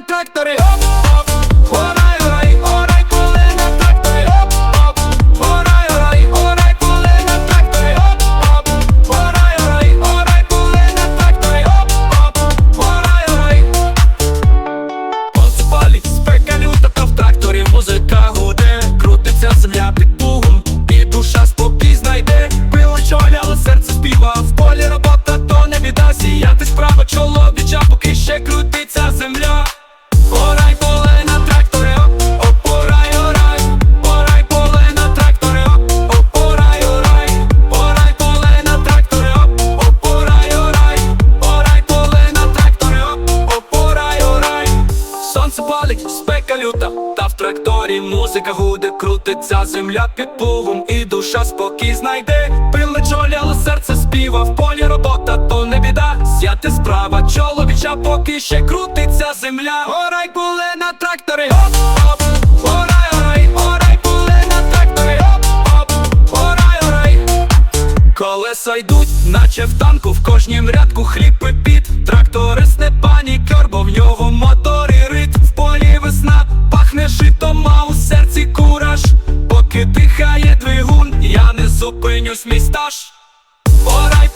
тракторі, оп, оп, палить, спека люта, та в тракторі музика гуде, крутиться земля під плугом, і душа спокій знайде. Чолі, але серце співа, в полі робота, то не біда. Сяти справа, чоловіча, поки ще крутиться земля. Орай поле на тракторі, оп, оп, орай, орай, на тракторі, оп, оп, орай. Колеса йдуть, наче в танку, в кожнім рядку хліб і піт Pânio-se-me estás? Ora e